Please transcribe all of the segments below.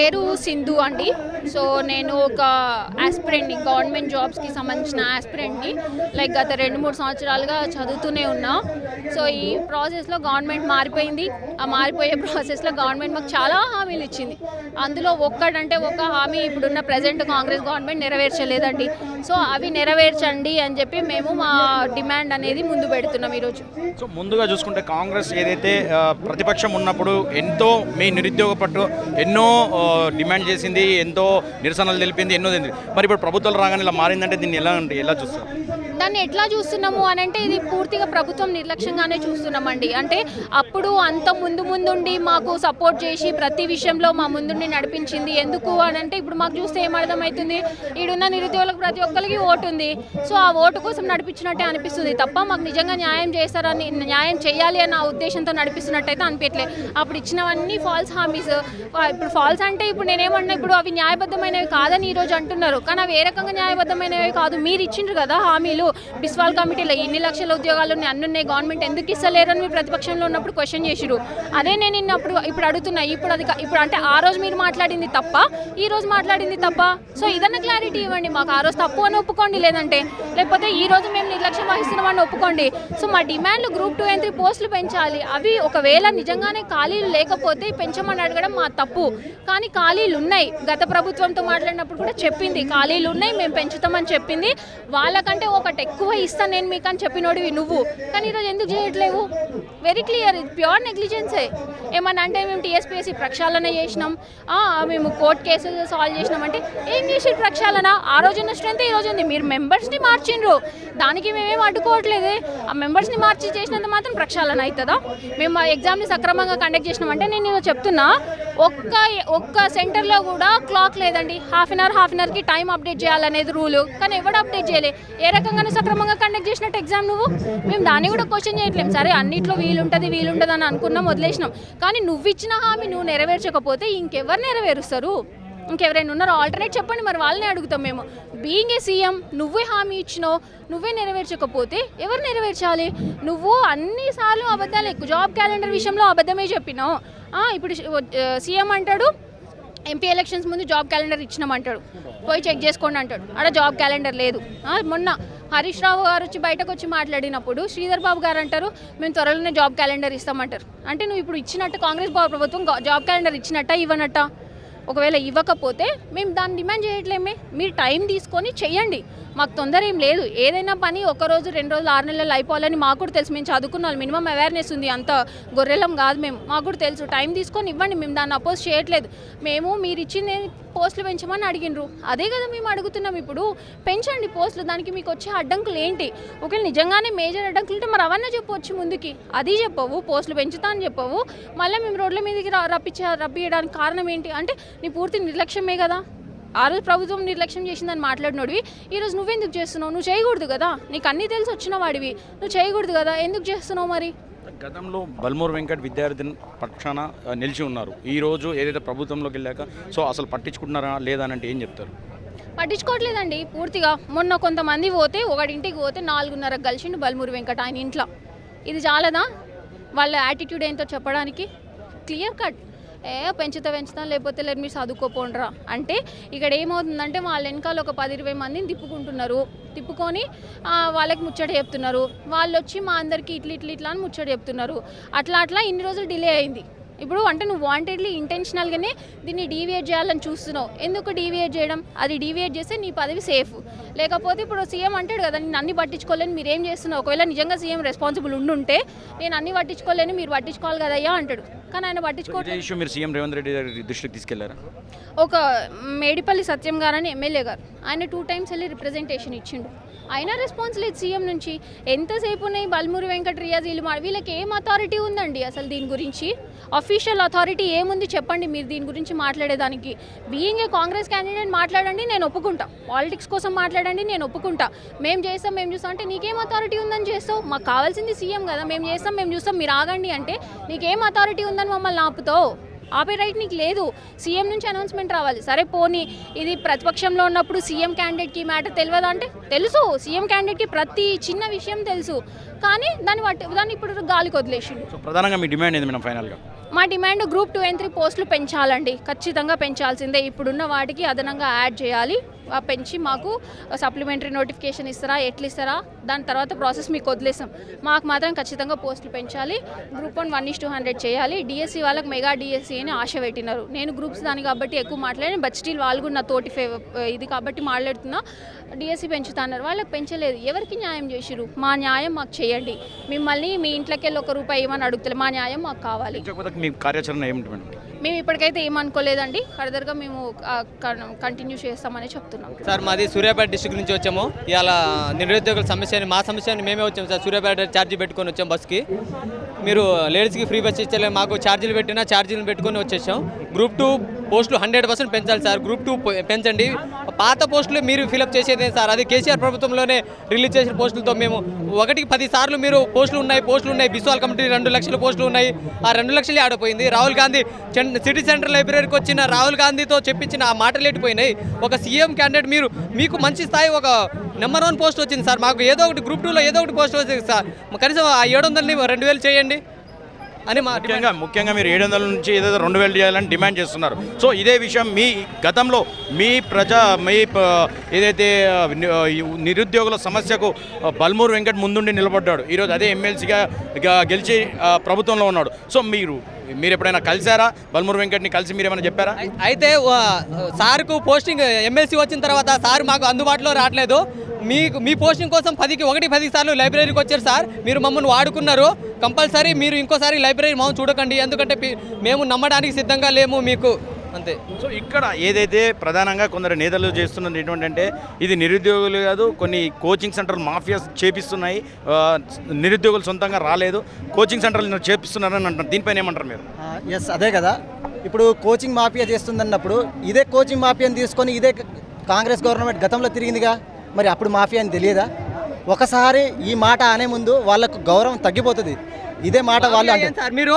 పేరు సింధు అండి. సో నేను ఒక ఆస్పిరెంట్ని గవర్నమెంట్ జాబ్స్కి సంబంధించిన ఆస్పిరెంట్ని లైక్ గత రెండు మూడు సంవత్సరాలుగా చదువుతూనే ఉన్నా. సో ఈ ప్రాసెస్లో గవర్నమెంట్ మారిపోయింది. ఆ మారిపోయే ప్రాసెస్లో గవర్నమెంట్ మాకు చాలా హామీలు ఇచ్చింది. అందులో ఒక్కడంటే ఒక హామీ ఇప్పుడున్న ప్రజెంట్ కాంగ్రెస్ గవర్నమెంట్ నెరవేర్చలేదండి. సో అవి నెరవేర్చండి అని చెప్పి మేము మా డిమాండ్ అనేది ముందు పెడుతున్నాం ఈరోజు. సో ముందుగా చూసుకుంటే కాంగ్రెస్ ఏదైతే ప్రతిపక్షం ఉన్నప్పుడు ఎంతో మీ నిరుద్యోగ పట్టు ఎన్నో డిమాండ్ చేసింది ఎంతో నిరసనలు తెలిపింది ఎన్నో తెలిపింది. మరి ఇప్పుడు ప్రభుత్వాలు రాగానే ఇలా మారిందంటే దీన్ని ఎలా అంటే ఎలా చూస్తారు? దాన్ని ఎట్లా చూస్తున్నాము అని అంటే ఇది పూర్తిగా ప్రభుత్వం నిర్లక్ష్యంగానే చూస్తున్నామండి. అంటే అప్పుడు అంత ముందు ముందుండి మాకు సపోర్ట్ చేసి ప్రతి విషయంలో మా ముందుండి నడిపించింది. ఎందుకు అని అంటే ఇప్పుడు మాకు చూస్తే ఏమర్థమవుతుంది అర్థమవుతుంది? ఈడున్న నిరుద్యోగులకు ప్రతి ఒక్కరికి ఓటు ఉంది. సో ఆ ఓటు కోసం నడిపించినట్టే అనిపిస్తుంది. తప్ప మాకు నిజంగా న్యాయం చేస్తారని న్యాయం చేయాలి అన్న ఉద్దేశంతో నడిపిస్తున్నట్టయితే అనిపించలేదు అప్పుడు ఇచ్చినవన్నీ ఫాల్స్ హామీస్. ఇప్పుడు ఫాల్స్ అంటే ఇప్పుడు నేనేమన్నా ఇప్పుడు అవి న్యాయబద్ధమైనవి కాదని ఈరోజు అంటున్నారు. కానీ అవి ఏ రకంగా న్యాయబద్ధమైనవి కాదు. మీరు ఇచ్చిండ్రు కదా హామీలు. బిస్వాల్ కమిటీలో ఎన్ని లక్షల ఉద్యోగాలు ఉన్నాయి అన్ని ఉన్నాయి గవర్నమెంట్ ఎందుకు ఇస్తలేరని మీరు ప్రతిపక్షంలో ఉన్నప్పుడు క్వశ్చన్ చేసిరు అదే నేను నిన్నప్పుడు ఇప్పుడు అడుగుతున్నా ఇప్పుడు అది ఇప్పుడు అంటే ఆ రోజు మీరు మాట్లాడింది తప్ప ఈ రోజు మాట్లాడింది తప్ప. సో ఇదన్న క్లారిటీ ఇవ్వండి మాకు ఆ రోజు తప్పు అని ఒప్పుకోండి లేదంటే. లేకపోతే ఈ రోజు మేము నిర్లక్ష్యం వహిస్తున్నామని ఒప్పుకోండి. సో మా డిమాండ్లు గ్రూప్ టూ అండ్ త్రీ పోస్టులు పెంచాలి. అవి ఒకవేళ నిజంగానే ఖాళీలు లేకపోతే పెంచమని అడగడం మా తప్పు. కానీ ఖాళీలు ఉన్నాయి. గత ప్రభుత్వంతో మాట్లాడినప్పుడు కూడా చెప్పింది ఖాళీలు ఉన్నాయి మేము పెంచుతామని చెప్పింది. వాళ్ళకంటే ఒక బట్ ఎక్కువ ఇస్తాను నేను మీకు అని చెప్పినోడివి నువ్వు. కానీ ఈరోజు ఎందుకు చేయట్లేవు? వెరీ క్లియర్ ఇది ప్యూర్ నెగ్లిజెన్సే ఏమన్నా అంటే మేము టీఎస్పీఎస్సీ ప్రక్షాళన చేసినాం. మేము కోర్టు కేసులు సాల్వ్ చేసినాం అంటే ఏం చేసి ప్రక్షాళన? ఆ రోజున్న స్ట్రెంత్ ఈ రోజు ఉంది మీరు మెంబర్స్ని మార్చిండ్రు దానికి మేమేం అడ్డుకోవట్లేదే. ఆ మెంబర్స్ని మార్చి చేసినంత మాత్రం ప్రక్షాళన అవుతుందా మేము మా ఎగ్జామ్ని సక్రమంగా కండక్ట్ చేసినామంటే నేను ఈరోజు చెప్తున్నా. ఒక్క ఒక్క సెంటర్లో కూడా క్లాక్ లేదండి. Half an hour half an అవర్కి time update చేయాలనేది రూలు కానీ ఎవడు అప్డేట్ చేయలే? ఏ రకంగా సక్రమంగా కండక్ట్ చేసినట్టు ఎగ్జామ్ నువ్వు? మేము దాన్ని కూడా క్వశ్చన్ చేయట్లేం సరే అన్నిట్లో వీలుంటుంది వీలుంటుంది అని అనుకున్నాం వదిలేసినాం. కానీ నువ్వు ఇచ్చిన హామీ నువ్వు నెరవేర్చకపోతే ఇంకెవరు నెరవేరుస్తారు? ఇంకెవరైనా ఉన్నారో? ఆల్టర్నేట్ చెప్పండి మరి వాళ్ళని అడుగుతాం మేము. బీయింగ్ ఏ సీఎం నువ్వే హామీ ఇచ్చినావు నువ్వే నెరవేర్చకపోతే ఎవరు నెరవేర్చాలి? నువ్వు అన్నిసార్లు అబద్ధాలు ఎక్కువ జాబ్ క్యాలెండర్ విషయంలో అబద్ధమే చెప్పినావు. ఇప్పుడు సీఎం అంటాడు ఎంపీ ఎలక్షన్స్ ముందు జాబ్ క్యాలెండర్ ఇచ్చినామంటాడు పోయి చెక్ చేసుకోండి అంటాడు. ఆడ జాబ్ క్యాలెండర్ లేదు. మొన్న హరీష్ రావు గారు వచ్చి బయటకు వచ్చి మాట్లాడినప్పుడు శ్రీధర్ బాబు గారు అంటారు మేము త్వరలోనే జాబ్ క్యాలెండర్ ఇస్తామంటారు. అంటే నువ్వు ఇప్పుడు ఇచ్చినట్టు కాంగ్రెస్ ప్రభుత్వం జాబ్ క్యాలెండర్ ఇచ్చినట్ట ఇవ్వనట్ట? ఒకవేళ ఇవ్వకపోతే మేము దాన్ని డిమాండ్ చేయట్లేమే. మీరు టైం తీసుకొని చెయ్యండి. మాకు తొందర ఏం లేదు. ఏదైనా పని ఒక రోజు రెండు రోజులు ఆరు నెలలు అయిపోవాలని మాకు కూడా తెలుసు. మేము చదువుకున్న. వాళ్ళు మినిమం అవేర్నెస్ ఉంది. అంత గొర్రెలం కాదు మేము. మాకు కూడా తెలుసు. టైం తీసుకొని ఇవ్వండి. మేము దాన్ని అపోజ్ చేయట్లేదు. మేము మీరు ఇచ్చింది పోస్టులు పెంచమని అడిగినరు అదే కదా మేము అడుగుతున్నాం ఇప్పుడు. పెంచండి పోస్టులు. దానికి మీకు వచ్చే అడ్డంకులు ఏంటి? ఒకవేళ నిజంగానే మేజర్ అడ్డంకులు ఉంటే మరి అవన్నీ చెప్పవచ్చు ముందుకి. అది చెప్పవు. పోస్టులు పెంచుతా అని చెప్పవు. మళ్ళీ మేము రోడ్ల మీదకి రప్పించే రప్పించడానికి కారణం ఏంటి? అంటే నీ పూర్తి నిర్లక్ష్యమే కదా? ఆ రోజు ప్రభుత్వం నిర్లక్ష్యం చేసిందని మాట్లాడినోడివి ఈరోజు నువ్వెందుకు చేస్తున్నావు? నువ్వు చేయకూడదు కదా? నీకు అన్నీ తెలిసి వచ్చిన వాడివి. నువ్వు చేయకూడదు కదా? ఎందుకు చేస్తున్నావు మరి? గతంలో బల్మూర్ వెంకట్ విద్యార్థి పక్షాన నిలిచి ఉన్నారు. ఈ రోజు ఏదైతే ప్రభుత్వంలోకి వెళ్ళాక సో అసలు పట్టించుకుంటున్నారా లేదా అని అంటే ఏం చెప్తారు? పట్టించుకోవట్లేదండి పూర్తిగా. మొన్న కొంతమంది పోతే ఒకటింటికి పోతే నాలుగున్నర కలిసిండు బల్మూరి వెంకట ఆయన ఇంట్లో. ఇది చాలదా? వాళ్ళ యాటిట్యూడ్ ఏంటో చెప్పడానికి? క్లియర్ కట్ ఏ పెంచుతా పెంచుతాం లేకపోతే లేదు మీరు చదువుకోపోండ్రా. అంటే ఇక్కడ ఏమవుతుందంటే వాళ్ళ వెనకాల ఒక పది ఇరవై మందిని తిప్పుకుంటున్నారు. తిప్పుకొని వాళ్ళకి ముచ్చట చెప్తున్నారు. వాళ్ళు వచ్చి మా అందరికీ ఇట్లా ఇట్లా ఇట్లా అని ముచ్చట చెప్తున్నారు. అట్లా అట్లా ఇన్ని రోజులు డిలే అయింది. ఇప్పుడు అంటే నువ్వు వాంటెడ్లీ ఇంటెన్షనల్గానే దీన్ని డీవియేట్ చేయాలని చూస్తున్నావు. ఎందుకు డీవియేట్ చేయడం? అది డీవియేట్ చేస్తే నీ పదవి సేఫ్ లేకపోతే ఇప్పుడు సీఎం అంటాడు కదా నేను అన్ని పట్టించుకోలేను మీరు ఏం చేస్తున్నావు? ఒకవేళ నిజంగా సీఎం రెస్పాన్సిబుల్ ఉండుంటే నేను అన్ని పట్టించుకోలేని మీరు పట్టించుకోవాలి కదయ్యా అంటాడు. కానీ ఆయన పట్టించుకోవట్లేదు. ఇష్యూ మీరు సీఎం రేవంత్ రెడ్డి గారి దృష్టికి తీసుకెళ్ళారా? ఒక మేడిపల్లి సత్యం గారు అని ఎమ్మెల్యే గారు ఆయన టూ టైమ్స్ వెళ్ళి రిప్రజెంటేషన్ ఇచ్చిండు. అయినా రెస్పాన్స్ లేదు సీఎం నుంచి. ఎంతసేపు ఉన్నాయి బల్మూరి వెంకట రియాజ్ వీళ్ళు వీళ్ళకి ఏం అథారిటీ ఉందండి అసలు దీని గురించి? అఫీషియల్ అథారిటీ ఏముంది చెప్పండి మీరు దీని గురించి మాట్లాడేదానికి. బీయింగ్ ఏ కాంగ్రెస్ క్యాండిడేట్ మాట్లాడండి నేను ఒప్పుకుంటా. పాలిటిక్స్ కోసం మాట్లాడండి నేను ఒప్పుకుంటా. మేము చేస్తాం మేము చూస్తాం అంటే నీకేం అథారిటీ ఉందని చేస్తావు? మాకు కావాల్సింది సీఎం కదా మేము చేస్తాం మేము చూస్తాం మీరు ఆగండి అంటే నీకేం అథారిటీ ఉందని మమ్మల్ని ఆపుతావు ఆపే రైట్ నీకు లేదు. సీఎం నుంచి అనౌన్స్మెంట్ రావాలి. సరే పోనీ ఇది ప్రతిపక్షంలో ఉన్నప్పుడు సీఎం క్యాండిడేట్కి మ్యాటర్ తెలియదా అంటే? తెలుసు. సీఎం క్యాండిడేట్కి ప్రతి చిన్న విషయం తెలుసు. కానీ దాన్ని పట్టి దాన్ని ఇప్పుడు గాలికి వదిలేసిండు. సో ప్రధానంగా మీ డిమాండ్ ఏంది మేడం ఫైనల్గా మా demand group two and three పోస్టులు పెంచాలండి. ఖచ్చితంగా పెంచాల్సిందే. ఇప్పుడున్న వాటికి అదనంగా యాడ్ చేయాలి. పెంచి మాకు సప్లిమెంటరీ నోటిఫికేషన్ ఇస్తారా ఎట్లు ఇస్తారా దాని తర్వాత ప్రాసెస్ మీకు వదిలేసాం మాకు మాత్రం ఖచ్చితంగా పోస్టులు పెంచాలి. Group one one is to hundred చేయాలి. డిఎస్సి వాళ్ళకి మెగా డిఎస్సి అని ఆశ పెట్టినారు. నేను గ్రూప్స్ దాని కాబట్టి ఎక్కువ మాట్లాడాను బట్ స్టిల్ వాళ్ళు కూడా నా తోటి ఫేవ ఇది కాబట్టి మాట్లాడుతున్నా. డిఎస్సి పెంచుతున్నారు వాళ్ళకి పెంచలేదు. ఎవరికి న్యాయం చేసిరు మా న్యాయం మాకు చేయండి. మిమ్మల్ని మీ ఇంట్లోకి వెళ్ళి ఒక రూపాయి ఏమని అడుగుతలే. మా న్యాయం మాకు కావాలి. కార్యాచరణ ఏమిటి మేము ఇప్పటికైతే ఏమనుకోలేదండి. ఫర్దర్గా మేము కంటిన్యూ చేస్తామని చెప్తున్నాం. సార్ మాది సూర్యాపేట డిస్టిక్ నుంచి వచ్చాము. ఇవాళ నిరుద్యోగుల సమస్యని మా సమస్యని మేమే వచ్చాము సార్. సూర్యాపేట ఛార్జీ పెట్టుకొని వచ్చాం బస్కి. మీరు లేడీస్కి ఫ్రీ బస్ ఇచ్చలే మాకు ఛార్జీలు పెట్టినా ఛార్జీలు పెట్టుకొని వచ్చేసాం. గ్రూప్ టూ పోస్టులు హండ్రెడ్ పర్సెంట్ పెంచాలి సార్. గ్రూప్ టూ పెంచండి. పాత పోస్టులు మీరు ఫిలప్ చేసేదే సార్? అది కేసీఆర్ ప్రభుత్వంలోనే రిలీజ్ చేసిన పోస్టులతో మేము ఒకటికి పది సార్లు మీరు పోస్టులు ఉన్నాయి పోస్టులు ఉన్నాయి. బిస్వాల్ కమిటీ రెండు లక్షల పోస్టులు ఉన్నాయి. ఆ రెండు లక్షలే ఆడిపోయింది. రాహుల్ గాంధీ సిటీ సెంటర్ లైబ్రరీకి వచ్చిన రాహుల్ గాంధీతో చెప్పించిన ఆ మాటలు ఎట్టిపోయినాయి ఒక సీఎం క్యాండిడేట్ మీరు మీకు మంచి స్థాయి ఒక నెంబర్ వన్ పోస్ట్ వచ్చింది సార్. మాకు ఏదో ఒకటి గ్రూప్ టూలో ఏదో ఒకటి పోస్ట్ వచ్చింది సార్. కనీసం ఆ ఏడు వందలని రెండు వేలు చేయండి. అని మా. ముఖ్యంగా ముఖ్యంగా మీరు ఏడు వందల నుంచి ఏదైతే రెండు వేలు చేయాలని డిమాండ్ చేస్తున్నారు. సో ఇదే విషయం మీ గతంలో మీ ప్రజా మీ ఏదైతే నిరుద్యోగుల సమస్యకు బల్మూరు వెంకట్ ముందుండి నిలబడ్డాడు. ఈరోజు అదే ఎమ్మెల్సీగా గెలిచి ప్రభుత్వంలో ఉన్నాడు. సో మీరు మీరు ఎప్పుడైనా కలిసారా బల్మూరు వెంకట్ని కలిసి మీరు ఏమైనా చెప్పారా? అయి- అయితే సార్కు పోస్టింగ్ ఎమ్మెల్సీ వచ్చిన తర్వాత సార్ మాకు అందుబాటులో రావట్లేదు. మీకు మీ పోస్టింగ్ కోసం పదికి ఒకటి పది సార్లు లైబ్రరీకి వచ్చారు సార్. మీరు మమ్మల్ని వాడుకున్నారు. కంపల్సరీ మీరు ఇంకోసారి లైబ్రరీ మమ్మల్ని చూడకండి. ఎందుకంటే మేము నమ్మడానికి సిద్ధంగా లేము మీకు. అంతే. సో ఇక్కడ ఏదైతే ప్రధానంగా కొందరు నేతలు చేస్తున్నది ఏంటంటే ఇది నిరుద్యోగులు కాదు కొన్ని కోచింగ్ సెంటర్లు మాఫియాస్ చేపిస్తున్నాయి. నిరుద్యోగులు సొంతంగా రాలేదు. కోచింగ్ సెంటర్లు చేపిస్తున్నారని అంటారు దీనిపైన ఏమంటారు మీరు? ఎస్ అదే కదా. ఇప్పుడు కోచింగ్ మాఫియా చేస్తుందన్నప్పుడు ఇదే కోచింగ్ మాఫియాని తీసుకొని ఇదే కాంగ్రెస్ గవర్నమెంట్ గతంలో తిరిగిందిగా? మరి అప్పుడు మాఫియా అని తెలియదా? ఒకసారి ఈ మాట అనే ముందు వాళ్ళకు గౌరవం తగ్గిపోతుంది. ఇదే మాట వాళ్ళు అంటే సార్? మీరు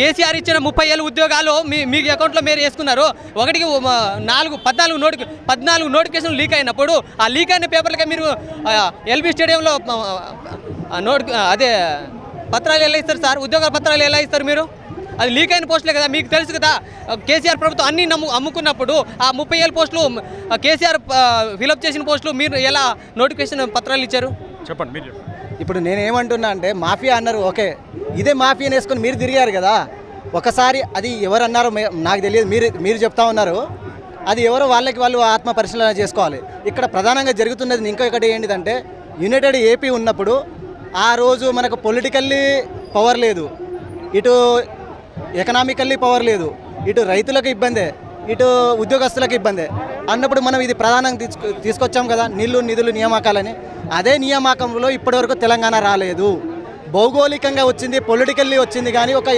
కేసీఆర్ ఇచ్చిన ముప్పై ఏళ్ళ ఉద్యోగాలు మీ మీ అకౌంట్లో మీరు వేసుకున్నారు. ఒకటికి నాలుగు పద్నాలుగు నోటి పద్నాలుగు నోటిఫికేషన్ లీక్ అయినప్పుడు ఆ లీక్ అయిన పేపర్లకే మీరు ఎల్బీ స్టేడియంలో నోటి అదే పత్రాలు ఎలా ఇస్తారు సార్? ఉద్యోగ పత్రాలు ఎలా ఇస్తారు మీరు? అది లీక్ అయిన పోస్టులే కదా మీకు తెలుసు కదా కేసీఆర్ ప్రభుత్వం అన్ని నమ్ము అమ్ముకున్నప్పుడు ఆ ముప్పై ఏళ్ళ పోస్టులు కేసీఆర్ ఫిలప్ చేసిన పోస్టులు మీరు ఎలా నోటిఫికేషన్ పత్రాలు ఇచ్చారు? చెప్పండి మీరు ఇప్పుడు నేను ఏమంటున్నా అంటే మాఫియా అన్నారు ఓకే. ఇదే మాఫియాని వేసుకొని మీరు తిరిగారు కదా ఒకసారి అది ఎవరు అన్నారో నాకు తెలియదు మీరు మీరు చెప్తా ఉన్నారు. అది ఎవరో వాళ్ళకి వాళ్ళు ఆత్మ పరిశీలన చేసుకోవాలి. ఇక్కడ ప్రధానంగా జరుగుతున్నది ఇంకొకటి ఏంటిదంటే యునైటెడ్ ఏపీ ఉన్నప్పుడు ఆ రోజు మనకు పొలిటికల్లీ పవర్ లేదు. ఇటు ఎకనామికల్లీ పవర్ లేదు. ఇటు రైతులకు ఇబ్బందే ఇటు ఉద్యోగస్తులకు ఇబ్బందే. అన్నప్పుడు మనం ఇది ప్రధానంగా తీసుకు తీసుకొచ్చాం కదా నీళ్ళు నిధులు నియామకాలని. అదే నియామకంలో ఇప్పటివరకు తెలంగాణ రాలేదు. భౌగోళికంగా వచ్చింది పొలిటికల్లీ వచ్చింది కానీ ఒక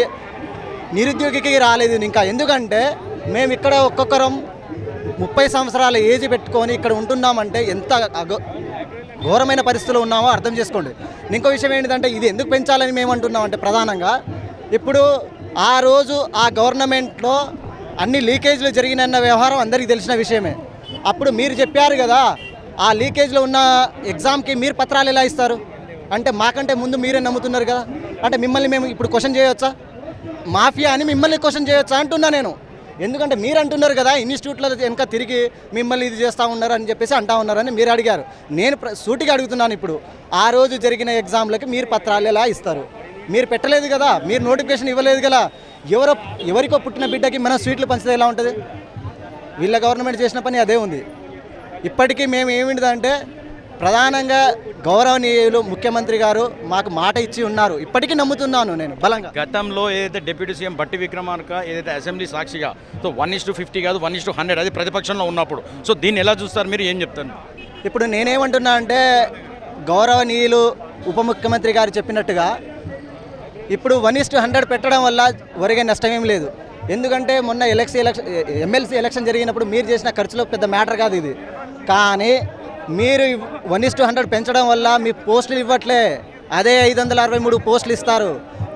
నిరుద్యోగికి రాలేదు ఇంకా. ఎందుకంటే మేము ఇక్కడ ఒక్కొక్కరం ముప్పై సంవత్సరాల ఏజ్ పెట్టుకొని ఇక్కడ ఉంటున్నామంటే ఎంత ఘోరమైన పరిస్థితుల్లో ఉన్నామో అర్థం చేసుకోండి. ఇంకో విషయం ఏంటంటే ఇది ఎందుకు పెంచాలని మేము అంటున్నామంటే ప్రధానంగా ఇప్పుడు ఆ రోజు ఆ గవర్నమెంట్లో అన్ని లీకేజ్లు జరిగినన్న వ్యవహారం అందరికీ తెలిసిన విషయమే. అప్పుడు మీరు చెప్పారు కదా ఆ లీకేజ్లో ఉన్న ఎగ్జామ్కి మీరు పత్రాలు ఎలా ఇస్తారు? అంటే మాకంటే ముందు మీరే నమ్ముతున్నారు కదా. అంటే మిమ్మల్ని మేము ఇప్పుడు క్వశ్చన్ చేయవచ్చా మాఫియా అని మిమ్మల్ని క్వశ్చన్ చేయొచ్చా అంటున్నా నేను. ఎందుకంటే మీరు అంటున్నారు కదా ఇన్స్టిట్యూట్లో వెనక తిరిగి మిమ్మల్ని ఇది చేస్తూ ఉన్నారు అని చెప్పేసి అంటా ఉన్నారని మీరు అడిగారు. నేను సూటిగా అడుగుతున్నాను ఇప్పుడు. ఆ రోజు జరిగిన ఎగ్జామ్లకి మీరు పత్రాలు ఎలా ఇస్తారు? మీరు పెట్టలేదు కదా మీరు నోటిఫికేషన్ ఇవ్వలేదు కదా ఎవరో ఎవరికో పుట్టిన బిడ్డకి మనం స్వీట్లు పంచితే ఎలా ఉంటుంది? వీళ్ళ గవర్నమెంట్ చేసిన పని అదే ఉంది. ఇప్పటికీ మేము ఏమిటిదంటే ప్రధానంగా గౌరవనీయులు ముఖ్యమంత్రి గారు మాకు మాట ఇచ్చి ఉన్నారు. ఇప్పటికీ నమ్ముతున్నాను నేను బలంగా. గతంలో ఏదైతే డిప్యూటీ సీఎం బట్టి విక్రమార్క ఏదైతే అసెంబ్లీ సాక్షిగా so one is to fifty కాదు వన్ ఇస్ టు హండ్రెడ్ అది ప్రతిపక్షంలో ఉన్నప్పుడు. సో దీన్ని ఎలా చూస్తారు మీరు ఏం చెప్తారు? ఇప్పుడు నేనేమంటున్నా అంటే గౌరవనీయులు ఉప ముఖ్యమంత్రి గారు చెప్పినట్టుగా ఇప్పుడు వన్ ఇస్ టు హండ్రెడ్ పెట్టడం వల్ల ఒరిగే నష్టం ఏం లేదు. ఎందుకంటే మొన్న ఎలక్షన్ ఎలక్షన్ ఎమ్మెల్సీ ఎలక్షన్ జరిగినప్పుడు మీరు చేసిన ఖర్చులో పెద్ద మ్యాటర్ కాదు ఇది. కానీ మీరు వన్ ఇస్ టు హండ్రెడ్ పెంచడం వల్ల మీ పోస్టులు ఇవ్వట్లే. అదే ఐదు వందల అరవై మూడు పోస్టులు ఇస్తారు.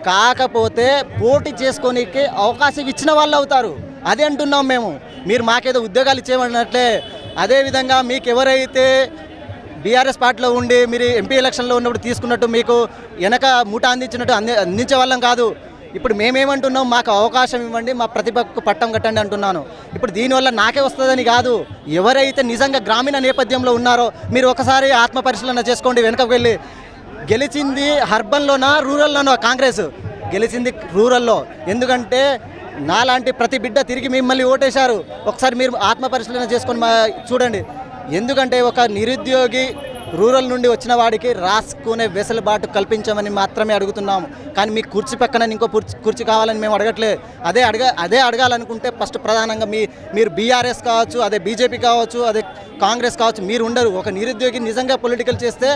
కాకపోతే పోటీ చేసుకోనికి అవకాశం ఇచ్చిన వాళ్ళు అవుతారు. అదే అంటున్నాం మేము. మీరు మాకేదో ఉద్యోగాలు ఇచ్చేయమన్నట్లే. అదేవిధంగా మీకు ఎవరైతే బీఆర్ఎస్ పార్టీలో ఉండి మీరు ఎంపీ ఎలక్షన్లో ఉన్నప్పుడు తీసుకున్నట్టు మీకు వెనక మూట అందించినట్టు అంది అందించే వాళ్ళం కాదు. ఇప్పుడు మేమేమంటున్నాం మాకు అవకాశం ఇవ్వండి మా ప్రతిభకు పట్టం కట్టండి అంటున్నాను. ఇప్పుడు దీనివల్ల నాకే వస్తుందని కాదు ఎవరైతే నిజంగా గ్రామీణ నేపథ్యంలో ఉన్నారో మీరు ఒకసారి ఆత్మ పరిశీలన చేసుకోండి వెనుకకు వెళ్ళి. గెలిచింది అర్బన్లోనా రూరల్లోనా కాంగ్రెస్? గెలిచింది రూరల్లో. ఎందుకంటే నాలాంటి ప్రతి బిడ్డ తిరిగి మిమ్మల్ని ఓటేశారు. ఒకసారి మీరు ఆత్మ పరిశీలన చేసుకొని మా చూడండి. ఎందుకంటే ఒక నిరుద్యోగి రూరల్ నుండి వచ్చిన వాడికి రాసుకునే వెసులుబాటు కల్పించమని మాత్రమే అడుగుతున్నాం కానీ మీ కుర్చీ పక్కన ఇంకో కుర్చీ కుర్చీ కావాలని మేము అడగట్లేదు అదే అడగ అదే అడగాలనుకుంటే ఫస్ట్ ప్రధానంగా మీ మీరు బీఆర్ఎస్ కావచ్చు అదే బీజేపీ కావచ్చు అదే కాంగ్రెస్ కావచ్చు మీరు ఉండరు ఒక నిరుద్యోగి నిజంగా పొలిటికల్ చేస్తే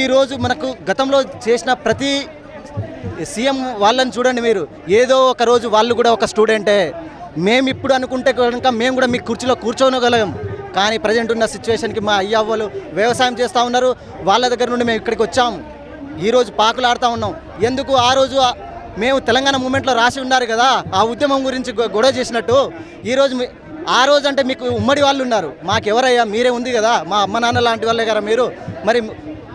ఈరోజు మనకు గతంలో చేసిన ప్రతి సీఎం వాళ్ళని చూడండి మీరు. ఏదో ఒక రోజు వాళ్ళు కూడా ఒక స్టూడెంటే. మేము ఇప్పుడు అనుకుంటే కనుక మేము కూడా మీ కుర్చీలో కూర్చోనగలం. కానీ ప్రజెంట్ ఉన్న సిచ్యువేషన్కి మా అయ్యవ్వలు వ్యవసాయం చేస్తూ ఉన్నారు. వాళ్ళ దగ్గర నుండి మేము ఇక్కడికి వచ్చాము. ఈరోజు పాకులు ఆడుతూ ఉన్నాం. ఎందుకు ఆ రోజు మేము తెలంగాణ మూమెంట్లో రాసి ఉన్నారు కదా ఆ ఉద్యమం గురించి గొడవ చేసినట్టు. ఈరోజు ఆ రోజు అంటే మీకు ఉమ్మడి వాళ్ళు ఉన్నారు. మాకెవరయ్యా? మీరే ఉంది కదా. మా అమ్మ నాన్న లాంటి వాళ్ళే కదా మీరు. మరి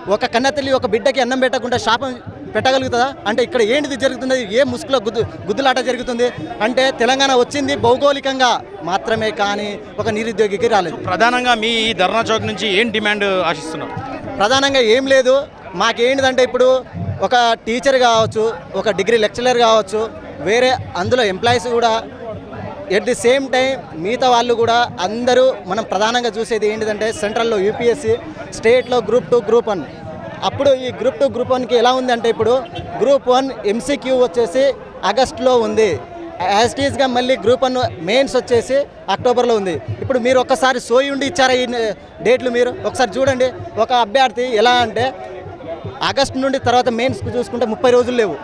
ఒక కన్నతల్లి ఒక బిడ్డకి అన్నం పెట్టకుండా శాపం పెట్టగలుగుతుందా? అంటే ఇక్కడ ఏంటిది జరుగుతుంది ఏ ముసుగులో గుద్దు గుద్దులాట జరుగుతుంది? అంటే తెలంగాణ వచ్చింది భౌగోళికంగా మాత్రమే కానీ ఒక నిరుద్యోగికి రాలేదు. ప్రధానంగా మీ ఈ ధర్నా చౌక్ నుంచి ఏం డిమాండ్ ఆశిస్తున్నారు? ప్రధానంగా ఏం లేదు. మాకేంటిదంటే ఇప్పుడు ఒక టీచర్ కావచ్చు ఒక డిగ్రీ లెక్చరర్ కావచ్చు వేరే అందులో ఎంప్లాయీస్ కూడా ఎట్ ది సేమ్ టైం మిగతా వాళ్ళు కూడా అందరూ మనం ప్రధానంగా చూసేది ఏంటిదంటే సెంట్రల్లో యూపీఎస్సి స్టేట్లో గ్రూప్ టూ గ్రూప్ వన్. అప్పుడు ఈ గ్రూప్ టూ గ్రూప్ వన్కి ఎలా ఉంది అంటే ఇప్పుడు గ్రూప్ వన్ ఎంసీక్యూ వచ్చేసి ఆగస్ట్లో ఉంది. యాజ్ టీజ్గా మళ్ళీ గ్రూప్ వన్ మెయిన్స్ వచ్చేసి అక్టోబర్లో ఉంది. ఇప్పుడు మీరు ఒక్కసారి సోయి ఉండి ఇచ్చారా ఈ డేట్లు మీరు? ఒకసారి చూడండి. ఒక అభ్యర్థి ఎలా అంటే ఆగస్ట్ నుండి తర్వాత మెయిన్స్కి చూసుకుంటే ముప్పై రోజులు లేవు.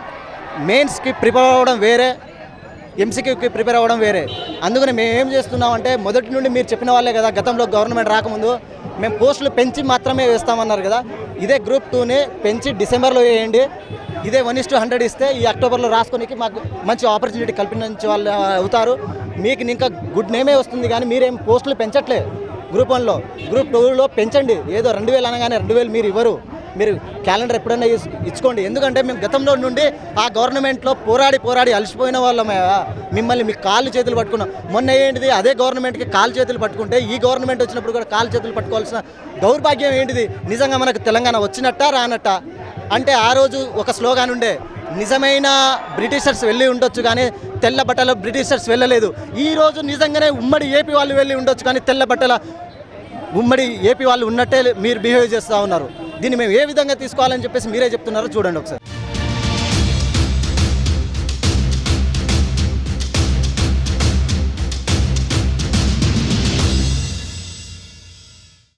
మెయిన్స్కి ప్రిపేర్ అవ్వడం వేరే ఎంసీక్యూకి ప్రిపేర్ అవ్వడం వేరే. అందుకని మేము ఏం చేస్తున్నామంటే మొదటి నుండి మీరు చెప్పిన వాళ్ళే కదా గతంలో గవర్నమెంట్ రాకముందు మేము పోస్టులు పెంచి మాత్రమే వేస్తామన్నారు కదా. ఇదే గ్రూప్ టూని పెంచి డిసెంబర్లో వేయండి. ఇదే వన్ ఇస్ టు హండ్రెడ్ ఇస్తే ఈ అక్టోబర్లో రాసుకోనికి మాకు మంచి ఆపర్చునిటీ కల్పించే వాళ్ళు అవుతారు. మీకు ఇంకా గుడ్ నేమే వస్తుంది కానీ మీరేం పోస్టులు పెంచట్లే గ్రూప్ వన్లో. గ్రూప్ టూలో పెంచండి. ఏదో రెండు వేలు అనగానే రెండు వేలు మీరు ఇవ్వరు. మీరు క్యాలెండర్ ఎప్పుడైనా ఇచ్చుకోండి. ఎందుకంటే మేము గతంలో నుండి ఆ గవర్నమెంట్లో పోరాడి పోరాడి అలసిపోయిన వాళ్ళమే మిమ్మల్ని మీ కాళ్ళు చేతులు పట్టుకున్నాం. మొన్న ఏంటిది? అదే గవర్నమెంట్కి కాళ్ళు చేతులు పట్టుకుంటే ఈ గవర్నమెంట్ వచ్చినప్పుడు కూడా కాళ్ళు చేతులు పట్టుకోవాల్సిన దౌర్భాగ్యం ఏంటిది? నిజంగా మనకు తెలంగాణ వచ్చినట్ట రానట్టా? అంటే ఆ రోజు ఒక స్లోగాన్ ఉండే నిజమైన బ్రిటిషర్స్ వెళ్ళి ఉండొచ్చు కానీ తెల్ల బట్టల బ్రిటిషర్స్ వెళ్ళలేదు. ఈ రోజు నిజంగానే ఉమ్మడి ఏపీ వాళ్ళు వెళ్ళి ఉండొచ్చు కానీ తెల్ల బట్టల ఉమ్మడి ఏపీ వాళ్ళు ఉన్నట్టే మీరు బిహేవ్ చేస్తూ ఉన్నారు. దీన్ని మేము ఏ విధంగా తీసుకోవాలని చెప్పేసి మీరే చెప్తున్నారో చూడండి ఒకసారి.